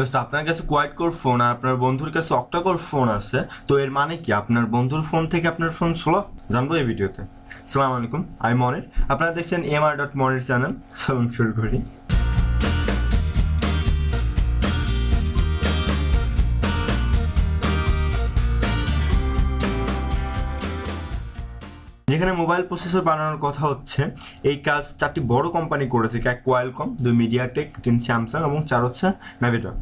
Just আপনার কাছে quite core phone আর আপনার বন্ধুর কাছে অক্টা কোর ফোন আছে, তো এর মানে কি? আপনার বন্ধুর ফোন থেকে আপনার ফোন স্লো জানব এই ভিডিওতে। সালাম আলাইকুম আই মনির। আপনারা দেখছেন M R dot Monir channel চলুন শুরু করি। যেখানে মোবাইল প্রসেসর বানানোর কথা হচ্ছে। এই কাজ চারটি বড় কোম্পানি করে থাকে, এক কোয়ালকম, দুই মিডিয়াটেক তিন স্যামসাং এবং চার হচ্ছে ম্যাভিটন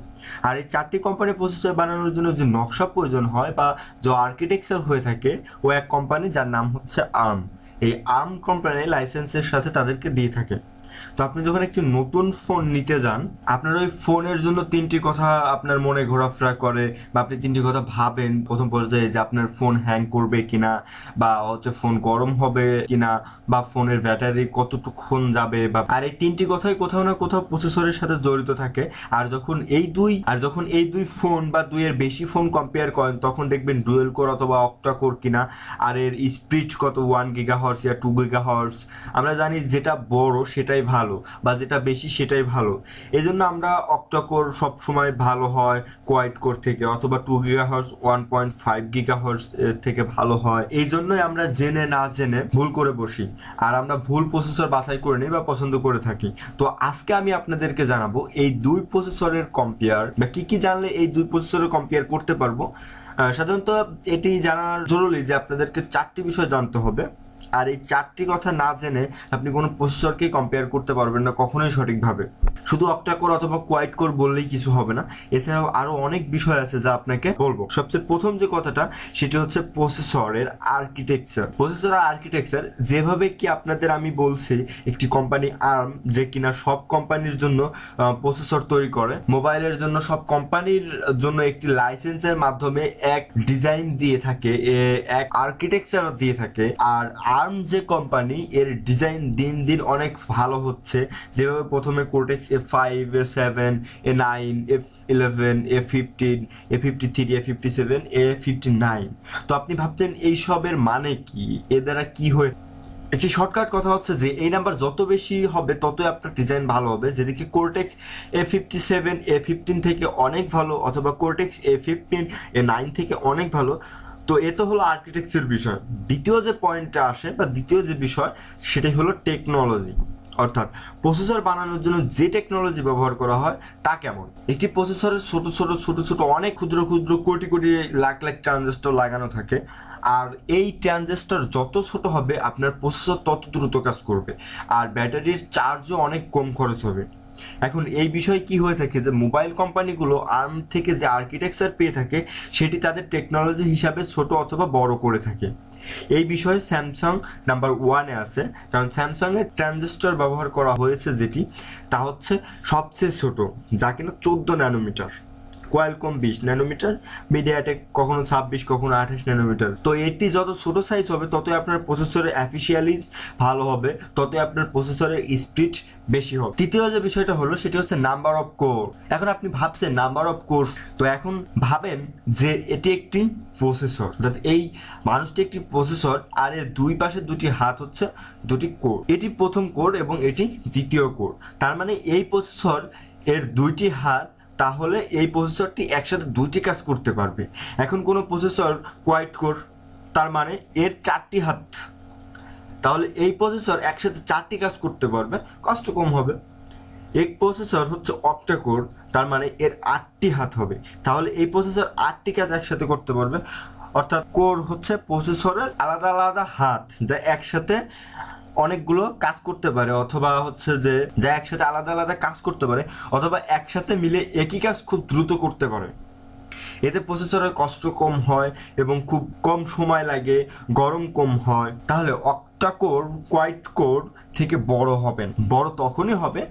আর এই চারটি কোম্পানির প্রসেসর বানানোর জন্য যে নকশা প্রয়োজন হয় বা যে আর্কিটেকচার হয়ে থাকে, ও এক কোম্পানি যার নাম হচ্ছে আর্ম এই আর্ম কোম্পানি লাইসেন্সের সাথে তাদেরকে দিয়ে থাকে। তো আপনি যখন একটি নতুন ফোন নিতে যান, আপনার ওই ফোনের জন্য তিনটি কথা আপনার মনে ঘোরাফেরা করে, বা আপনি তিনটি কথা ভাবেন প্রথম পর্যায়ে যে আপনার ফোন হ্যাং করবে কিনা, বা হচ্ছে ফোন গরম হবে কিনা, বা ফোনের ব্যাটারি কতটুকুক্ষণ যাবে, বা আর এই তিনটি কথাই কোথাও না কোথাও প্রসেসরের সাথে জড়িত থাকে। আর যখন এই দুই, আর যখন এই দুই ফোন বা দুইয়ের বেশি ফোন কম্পেয়ার করেন, তখন দেখবেন ডুয়েল কোর অথবা অক্টা কোর কিনা, আর এর স্পিড কত ওয়ান গিগা হর্স ইয়া টু গিগা হর্স আমরা জানি যেটা বড়, সেটাই ভালো, বা যেটা বেশি সেটাই ভালো। এই জন্য আমরা অক্টা কোর সবসময় ভালো হয় কোয়াইট কোর থেকে, অথবা two giga hertz one point five giga hertz থেকে ভালো হয়। এই জন্যই আমরা জেনে না জেনে ভুল করে বসি। আর আমরা ভুল প্রসেসর বাছাই করে নিই বা পছন্দ করে থাকি। তো আজকে আমি আপনাদেরকে জানাব, এই দুই প্রসেসরের কম্পেয়ার বা কি কি জানলে এই দুই প্রসেসরের কম্পেয়ার করতে পারব? সাধারণত এটি জানার জরুরি যে আপনাদেরকে চারটি বিষয় জানতে হবে। আর এই চারটি কথা না জেনে আপনি কোনো প্রসেসরকেই কম্পেয়ার করতে পারবেন না কখনোই সঠিকভাবে। শুধু অক্টা কোর অথবা কোয়াইট কোর বললেই কিছু হবে না। এছাড়াও আরও অনেক বিষয় আছে যা আপনাকে বলব। সবচেয়ে প্রথম যে কথাটা, সেটা হচ্ছে প্রসেসরের আর্কিটেকচার প্রসেসরের আর্কিটেকচার যেভাবে কি আপনাদের আমি বলছি, একটি কোম্পানি আর্ম যে কিনা সব কোম্পানির জন্য প্রসেসর তৈরি করে মোবাইলের জন্য সব কোম্পানির জন্য একটি লাইসেন্সের মাধ্যমে এক ডিজাইন দিয়ে থাকে এক আর্কিটেকচার দিয়ে থাকে, আর আর্ম যে কোম্পানি, এর ডিজাইন দিন দিন অনেক ভালো হচ্ছে। যেভাবে প্রথমে cortex A five A seven A nine F eleven A fifteen A fifty three A fifty seven A fifty nine তো আপনি ভাবছেন এইসবের মানে কি? এ দ্বারা কি হয়ে একটি শর্টকাট কথা হচ্ছে যে, এই নাম্বার যত বেশি হবে, ততই আপনার ডিজাইন ভালো হবে। যেদিকে cortex A fifty seven A fifteen থেকে অনেক ভালো, অথবা cortex A fifteen A nine থেকে অনেক ভালো তো এ তো হলো আর্কিটেকচার বিষয়। দ্বিতীয় যে পয়েন্টটা আসে বা দ্বিতীয় যে বিষয়, সেটাই হলো টেকনোলজি অর্থাৎ প্রসেসর বানানোর জন্য যে টেকনোলজি ব্যবহার করা হয়, তা কেমন? একটি প্রসেসরের ছোট ছোট ছোট ছোট অনেক ক্ষুদ্র ক্ষুদ্র, কোটি কোটি, লাখ লাখ ট্রানজিস্টর লাগানো থাকে। আর এই ট্রানজিস্টর যত ছোট হবে, আপনার প্রসেসর তত দ্রুত কাজ করবে। আর ব্যাটারির চার্জও অনেক কম খরচ হবে। এখন এই বিষয়ে কি হয়ে থাকে যে মোবাইল কোম্পানিগুলো আর্ম থেকে যে আর্কিটেকচার পেয়ে থাকে, সেটি তাদের টেকনোলজি হিসাবে ছোট অথবা বড় করে থাকে। এই বিষয়ে স্যামসাং নাম্বার ওয়ানে আছে। কারণ স্যামসাং এর ট্রানজিস্টর ব্যবহার করা হয়েছে যেটি, তা হচ্ছে সবচেয়ে ছোট, যা কিনা চোদ্দ ন্যানোমিটার কোয়ালকম বিশ ন্যানোমিটার, মিডিয়াটেক কখনো ছাব্বিশ, কখনো আঠাশ ন্যানোমিটার। তো এটি যত ছোট সাইজ হবে, ততই আপনার প্রসেসরের অ্যাফিসিয়ালি ভালো হবে, ততই আপনার প্রসেসরের স্পিড বেশি হবে। তৃতীয় যে বিষয়টা হলো, সেটি হচ্ছে নাম্বার অফ কোর এখন আপনি ভাবছেন নাম্বার অফ কোর্স তো এখন ভাবেন যে এটি একটি প্রসেসর অর্থাৎ এই মানুষটি একটি প্রসেসর আর এর দুই পাশে দুটি হাত হচ্ছে দুটি কোর এটি প্রথম কোর এবং এটি দ্বিতীয় কোর তার মানে এই প্রসেসর এর দুইটি হাত তাহলে এই প্রসেসরটি একসাথে দুটি কাজ করতে পারবে। এখন কোনো প্রসেসর কোয়াইট কোর তার মানে এর চারটি হাত। তাহলে এই প্রসেসর একসাথে চারটি কাজ করতে পারবে, কষ্ট কম হবে। এক প্রসেসর হচ্ছে অক্টা কোর তার মানে এর আটটি হাত হবে। তাহলে এই প্রসেসর আটটি কাজ একসাথে করতে পারবে। অর্থাৎ কোর হচ্ছে প্রসেসরের আলাদা আলাদা হাত যা একসাথে অনেকগুলো কাজ করতে পারে, অথবা হচ্ছে যে যা একসাথে আলাদা আলাদা কাজ করতে পারে, অথবা একসাথে মিলে একই কাজ খুব দ্রুত করতে পারে। এতে প্রসেসরের কষ্ট কম হয় এবং খুব কম সময় লাগে, গরম কম হয়। তাহলে অক্টা কোর কোয়াইট কোর থেকে বড় হবেন বড় তখনই হবে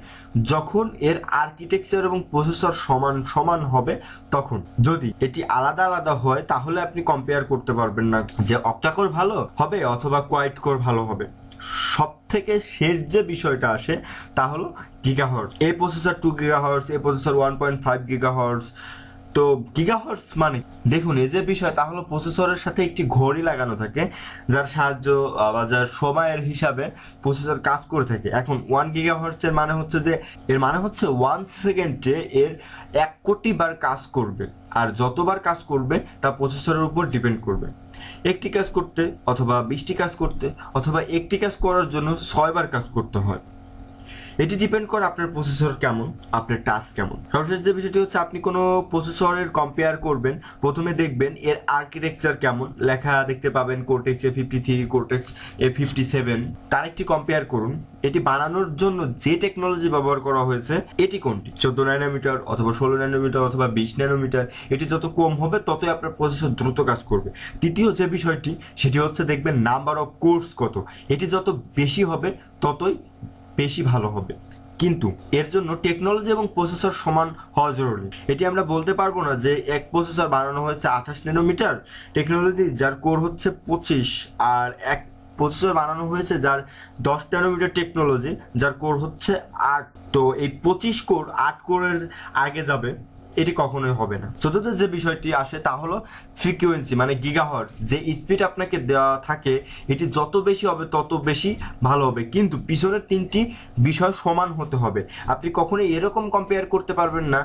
যখন এর আর্কিটেকচার এবং প্রসেসর সমান সমান হবে তখন। যদি এটি আলাদা আলাদা হয়, তাহলে আপনি কম্পেয়ার করতে পারবেন না যে অক্টা কোর ভালো হবে অথবা কোয়াইট কোর ভালো হবে। সব থেকে শেষ যে বিষয়টা আসে, তা হলো গিগাহর্স এই প্রসেসর টু গিগাহার্স এই processor one point five gigahertz তো গিগাহার্টস মানে? দেখুন, এই যে বিষয়, তা হলো প্রসেসরের সাথে একটি ঘড়ি লাগানো থাকে, যার সাহায্য বা যার সময়ের হিসাবে প্রসেসর কাজ করে থাকে। এখন ওয়ান গিগাহার্টস এর মানে হচ্ছে যে, এর মানে হচ্ছে ওয়ান সেকেন্ডে এর এক কোটি বার কাজ করবে। আর যতবার কাজ করবে, তা প্রসেসরের উপর ডিপেন্ড করবে। একটি কাজ করতে অথবা বিশটি কাজ করতে অথবা একটি কাজ করার জন্য ছয়বার কাজ করতে হয়। এটি ডিপেন্ড করে আপনার প্রসেসর কেমন, আপনার টাস্ক কেমন। সর্বশেষ যে বিষয়টি হচ্ছে, আপনি কোনো প্রসেসরের কম্পেয়ার করবেন, প্রথমে দেখবেন এর আর্কিটেকচার কেমন, লেখা দেখতে পাবেন cortex A fifty three cortex A fifty seven তার একটি কম্পেয়ার করুন, এটি বানানোর জন্য যে টেকনোলজি ব্যবহার করা হয়েছে, এটি কোনটি? চোদ্দ ন্যানোমিটার অথবা ষোলো ন্যানোমিটার অথবা বিশ ন্যানোমিটার এটি যত কম হবে ততই আপনার প্রসেসর দ্রুত কাজ করবে। তৃতীয় যে বিষয়টি, সেটি হচ্ছে দেখবেন নাম্বার অফ কোর্স কত। এটি যত বেশি হবে, ততই বেশি ভালো হবে। কিন্তু এর জন্য টেকনোলজি এবং প্রসেসর সমান হওয়া জরুরি। এটি আমরা বলতে পারব না যে এক প্রসেসর বানানো হয়েছে আঠাশ ন্যানোমিটার টেকনোলজি যার কোর হচ্ছে পঁচিশ আর এক প্রসেসর বানানো হয়েছে যার দশ ন্যানোমিটার টেকনোলজি যার কোর হচ্ছে আট। তো এই পঁচিশ কোর আট কোরের আগে যাবে। এটি কখনোই হবে না। চতুর্থ যে বিষয়টি আসে তা হলো ফ্রিকুয়েন্সি মানে গিগাহার্ট যে স্পিড আপনাকে দেওয়া থাকে, এটি যত বেশি হবে, তত বেশি ভালো হবে। কিন্তু পিছনের তিনটি বিষয় সমান হতে হবে। আপনি কখনোই এরকম কম্পেয়ার করতে পারবেন না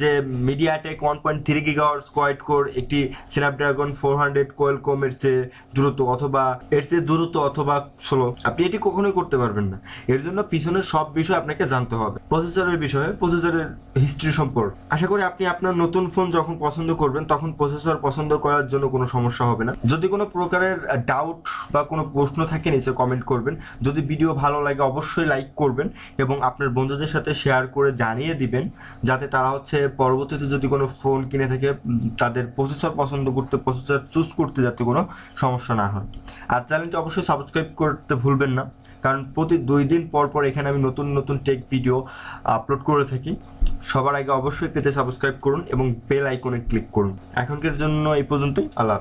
যে MediaTek one point three gigahertz quad core একটি স্ন্যাপড্রাগন ফোর হান্ড্রেড কোয়েল কমের চেয়ে দ্রুত অথবা এর চেয়ে দ্রুত অথবা স্লো আপনি এটি কখনোই করতে পারবেন না। এর জন্য পিছনের সব বিষয় আপনাকে জানতে হবে। প্রসেসরের বিষয়ে প্রসেসরের হিস্ট্রি সম্পর্ক। আশা করি আপনি আপনার নতুন ফোন যখন পছন্দ করবেন, তখন প্রসেসর পছন্দ করার জন্য কোনো সমস্যা হবে না। যদি কোনো প্রকারের ডাউট বা কোনো প্রশ্ন থাকে, নিচে কমেন্ট করবেন। যদি ভিডিও ভালো লাগে, অবশ্যই লাইক করবেন এবং আপনার বন্ধুদের সাথে শেয়ার করে জানিয়ে দিবেন, যাতে তারা হচ্ছে পরবর্তীতে যদি কোনো ফোন কিনে থাকে তাদের প্রসেসর পছন্দ করতে প্রসেসর চুজ করতে যাতে কোনো সমস্যা না হয়। আর চ্যানেলটি অবশ্যই সাবস্ক্রাইব করতে ভুলবেন না, কারণ প্রতি দুই দিন পর পর এখানে আমি নতুন নতুন টেক ভিডিও আপলোড করে থাকি। সবার আগে অবশ্যই পেতে সাবস্ক্রাইব করুন এবং বেল আইকনে ক্লিক করুন এখনকার জন্য এই পর্যন্তই, আল্লাহ।